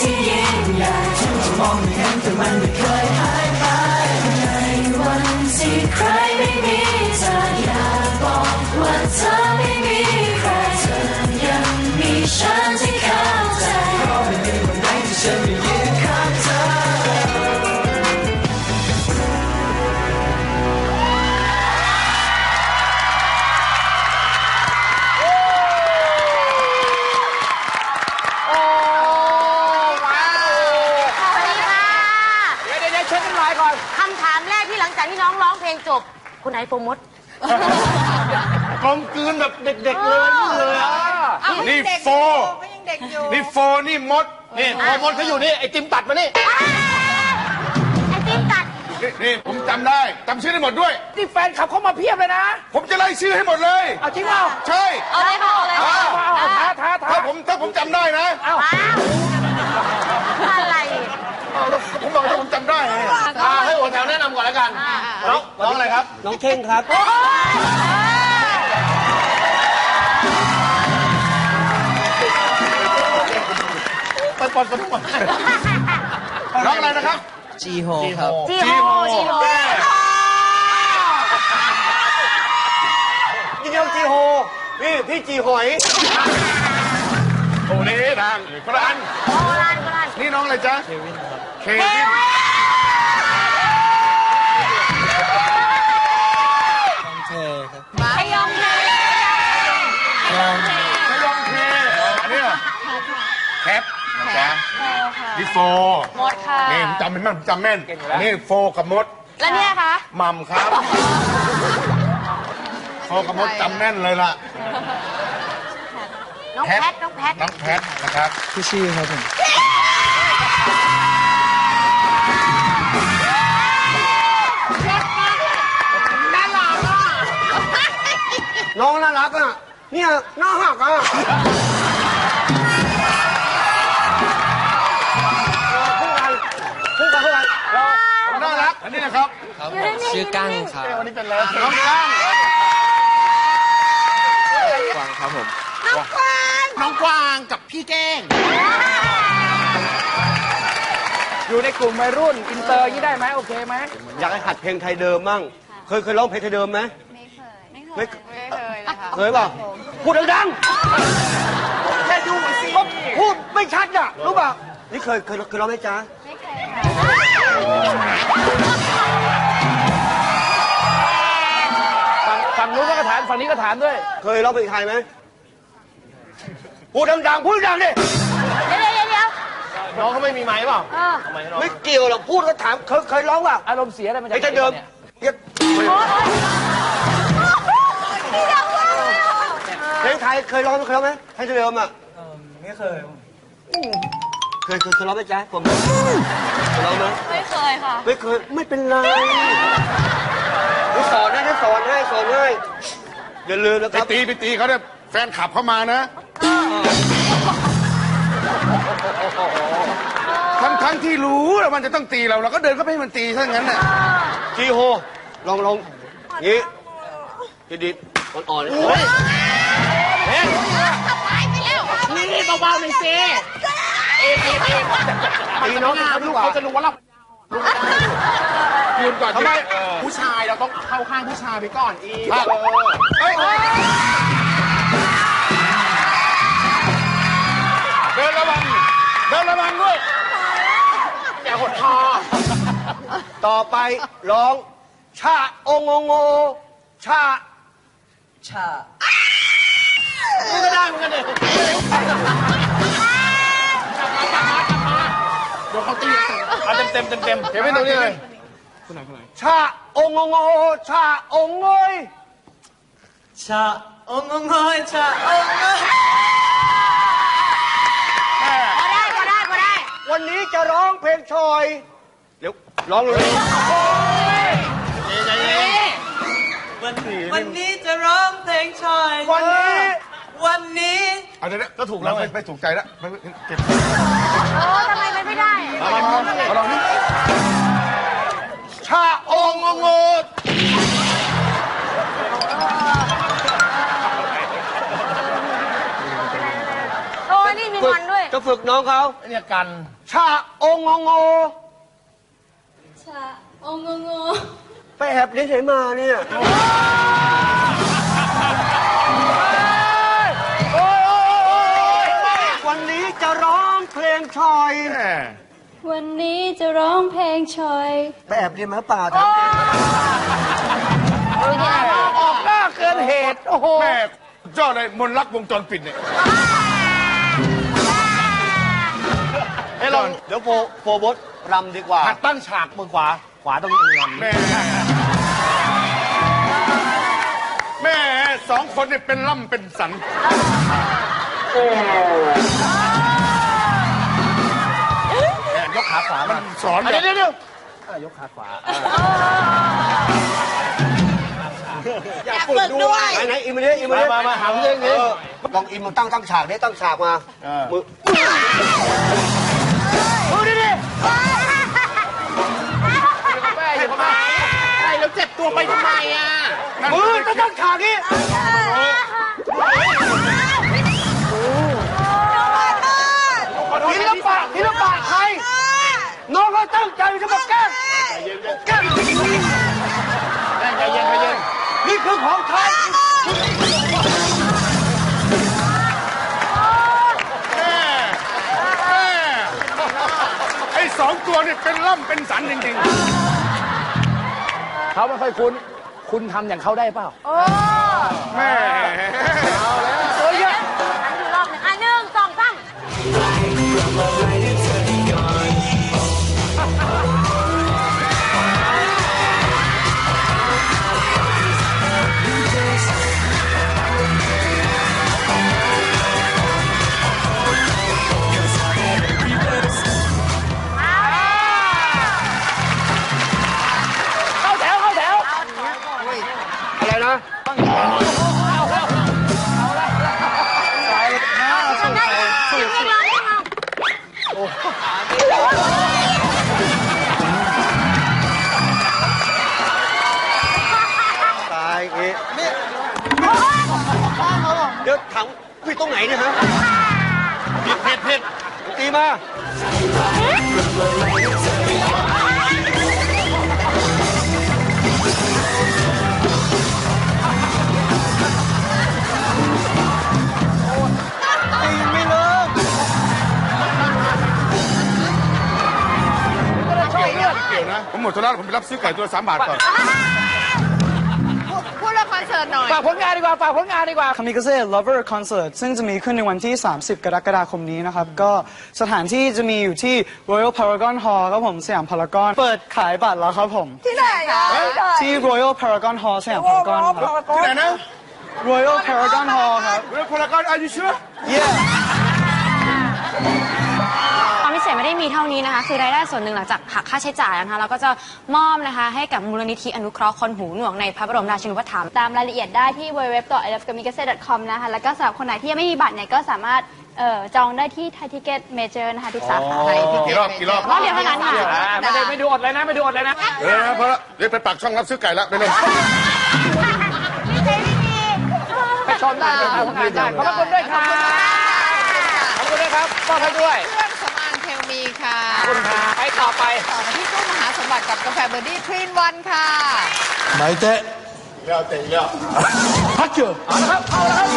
ที่ยิ่งใหญ่ฉันจะมองไม่เห็นแต่มันไม่เคย คุณไอโฟมดกลมกลืนแบบเด็กๆเลยนี่เลยอะนี่โฟนี่โฟนี่มดนี่พอมดเขาอยู่นี่ไอ้จิมตัดมานี่ไอติมตัด นี่นี่ผมจำได้จำชื่อได้หมดด้วย นี่แฟนขับเข้ามาเพียบเลยนะ ผมจะไล่ชื่อให้หมดเลย เอาจริงเปล่าใช่เอาเลยค่ะเอาเลยอ่าเอาเอาท้าท้าท้าถ้าผมถ้าผมจำได้นะเอาว้าวอะไรอ้าวแล้ว ผมบอกถ้าผมจำได้ไงอ่าให้หัวแถวแนะนำก่อนแล้วกันน้องน้องอะไรครับ น้องเท่งครับ ไปปอนสนุกน้องอะไรนะครับ จีโฮครับ จีโฮจีโฮนี่น้องจีโฮนี่พี่จีหอยโอ้นี่นางคนละอัน นี่น้องอะไรจ๊ะ เควินครับ เควินน้องเธอครับไอยองเลยขยองเคอันนี้แคปนะจ๊ะนี่โฟหมดค่ะนี่ผมจำเป็นแม่นผมจำแม่นนี่โฟกับมด แล้วเนี่ยคะมัมครับโฟกับมดจำแน่นเลยล่ะน้องแพท น้องแพท น้องแพทนะครับ พี่ชื่อครับผม เนี่ยน่าหักอะพูดกันพูดกันพูดกันน่ารักอันนี้นะครับครับผมชื่อกั้งครับ วันนี้เป็นแล้วน้องก้างกวางครับผมน้องกวางกับพี่แก้ง อยู่ในกลุ่มวัยรุ่นอินเตอร์อย่างนี้ได้ไหมโอเคไหมอยากให้หัดเพลงไทยเดิมมั่ง เคยเคยร้องเพลงไทยเดิมไหมไม่เคย ไม่เคย เลยค่ะเคยเปล่าพูดดังๆแค่ดูสิพูดไม่ชัดอะรู้ป่ะนี่เคยเคยเคยร้องไหมจ๊ะไม่เคยค่ะฝั่งฝั่งนู้นก็ถามฝั่งนี้ก็ถามด้วย เคยร้องเพลงไทยไหมพูดดังๆพูดดังๆดิเดี๋ยวเดี๋ยวเดี๋ยวน้องเขาไม่มีไม้เปล่าเออไม่เกี่ยวหรอกพูดก็ถามเคยเคยร้องป่ะอารมณ์เสียอะไรมันเพลงไทยเดิมเนี่ย เรียกเพลงไทย เคยร้องไหมเคยร้องไหมเพลงไทยเดิมอะไม่เคย เคยเคยเคยร้องไหมจ๊ะผมเคยร้องไหมไม่เคยค่ะ ไม่เคยไม่เป็นไรได้สอนให้ได้สอนให้สอนให้อย่าลืมนะไปครับตีไปตีเขาเนี่ยแฟนขับเข้ามานะทั้งทั้งที่รู้ว่ามันจะต้องตีเราเราก็เดินเข้าไปให้มันตีซะงั้นน่ะจีโฮลองลองงี้ดีดีอ่อนๆเลย เบาๆหน่อยสิเอ๊ะเอเอ๊ะตีน้องเขาดีลูกเขาจะรู้ว่าเรายืนก่อนทำไมผู้ชายเราต้องเข้าข้างผู้ชายไปก่อนอีกภาพเฮ้ยเดินระวังเดินระวังด้วยอย่าหดคอต่อไปร้อง ชาองงโงชา ชา นี่ก็ได้เหมือนกันเลยเดี๋ยวเขาตีเอาเต็มเต็มเต็มเต็มเก็บไว้ตรงนี้เลยชาองงโงชาองเงยชาองงงอยชาองงอยพอได้พอได้พอได้ วันนี้จะร้องเพลงชอย เดี๋ยวร้องเลยวันวันนี้จะร้องเพลงชอย วันนี้ วันนี้เอาเดี๋ยวก็ถูกแล้วไม่ไม่ถูกใจแล้วไม่ไม่เก็บโอ้ทำไมมันไม่ได้เอาลองเอาลองนี่ชาองงโงโอ้นี่มีงอนด้วยจจะฝึกน้องเขาเนี่ยกัน ชาองงงโงชาองงงไปแอบเรียนไหนมาเนี่ย จะร้องเพลงชอยแม่วันนี้จะร้องเพลงชอย ไปแอบเรียนมาเปล่าครับออกหน้าเกินเหตุ โอ้โห แม่เจ้าเลยมนต์รักวงจรปิดเนี่ยเอ้ยเราเดี๋ยวโฟโฟบดรำดีกว่าหัดตั้งฉากมือขวา ขวาต้องมือรำแม่แม่สองคนเนี่ยเป็นล่ำเป็นสันยก ขาขวามัมานสอนแบเดี๋ยบวเดี๋ยวเดี๋ยวยกขาขวาอยากฝึกด้วย ไหนไหนอิมมาดิอิมมาดิมามาหาเรื่องนี้ ลองอิมมาตั้งตั้งฉากดิตั้งฉากมามือดูดิดิแม่อย่าทำไมไอ้แล้วเจ็บตัวไปทำไมอะมือต้องตั้งฉากนี้ศิลปะศิลปะใครน้องก็ ตั้งใจจะมาแกล้งแกล้งใจเย็นใจเย็นนี่คือของไทยแม่แม่ไอ้สองตัวเนี่ยเป็นล่ำเป็นสันจริงเขาไม่ค่อยคุ้น คุณทำอย่างเขาได้เปล่าๆแม่อันนี้รอบหนึ่งอันหนึ่งสองสาม ยังไม่ลองยังลองตายเอ๊ะเนี่ยเดี๋ยวถามพี่ตรงไหนเนี่ยฮะผิดผิดผิดตีมา ซื้อไก่ตัวละสามบาทก่อน พูดเรื่องคอนเสิร์ตหน่อย ฝากผลงานดีกว่า ฝากผลงานดีกว่า คามิกาเซ่ Lover Concert ซึ่งจะมีขึ้นในวันที่ 30 กรกฎาคมนี้นะครับ ก็สถานที่จะมีอยู่ที่ Royal Paragon Hall ครับผมสยามพารากอน เปิดขายบัตรแล้วครับผม ที่ไหนอะที่ Royal Paragon Hall สยามพารากอนครับ ที่ไหนนะ Royal Paragon Hall ครับเรื่องพลากรอายุเชื่อ yeah ความพิเศษไม่ได้มีเท่านี้นะคะ คือรายได้ส่วนหนึ่งหลังจากหักค่าใช้จ่ายนะคะเราก็จะมอบนะคะให้กับมูลนิธิอนุเคราะห์คนหูหนวกในพระบรมราชินูปถัมภ์ตามรายละเอียดได้ที่ www.ilofkamikaze.com นะคะ แล้วก็สำหรับคนไหนที่ยังไม่มีบัตรเนี่ยก็สามารถเอ่อจองได้ที่ไทยทิเก็ตเมเจอร์นะคะทุกสาขากี่รอบกี่รอบ รอบเดียวเท่านั้นค่ะ อ่าไม่ได้ไม่ดูอดเลยนะไม่ดูอดเลยนะ เออเพราะเดี๋ยวไปปักช่องรับซื้อไก่แล้วไปเลยไปชมได้ไปทำงานได้ขอบคุณด้วยครับ ขอบคุณด้วยครับมอบให้ด้วย ค่ะขอบคุณครับไปต่อไปต่อมาที่ตู้มหาสมบัติกับกาแฟเบอร์ดี้ทรีนวันค่ะไม่เตะเลี้ยวเตะเลี้ยวพักเจอเอาละครับเอาละครับ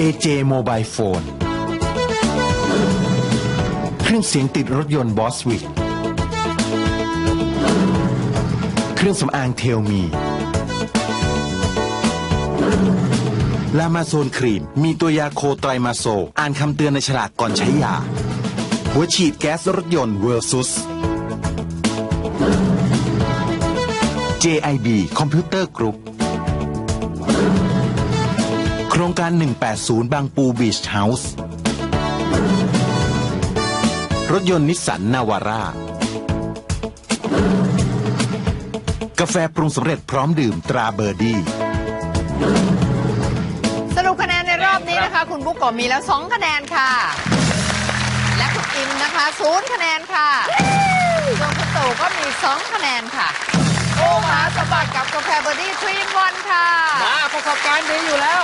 AJ Mobile Phone เครื่องเสียงติดรถยนต์บอสวิกเครื่องสำอางเทลมี ลามาโซนครีม มีตัวยาโคไตรมาโซ อ่านคำเตือนในฉลากก่อนใช้ยา หัวฉีดแก๊สรถยนต์เวอร์ซุส JIB คอมพิวเตอร์กรุ๊ปโครงการ 180 บางปูบีชเฮาส์ รถยนต์นิสสันนาวาร่า กาแฟปรุงสำเร็จพร้อมดื่มตราเบอร์ดี้ สรุปคะแนนในรอบนี้นะคะ คุณบุ๊กโกะมีแล้ว 2 คะแนนค่ะ และคุณอิมนะคะศูนย์คะแนนค่ะส่วนคุณตู่ก็มี 2 คะแนนค่ะ โอ้คู่มหาสมบัติกับกาแฟเบอร์ดี้ทรีนวันค่ะ มาประสบการณ์ดีอยู่แล้ว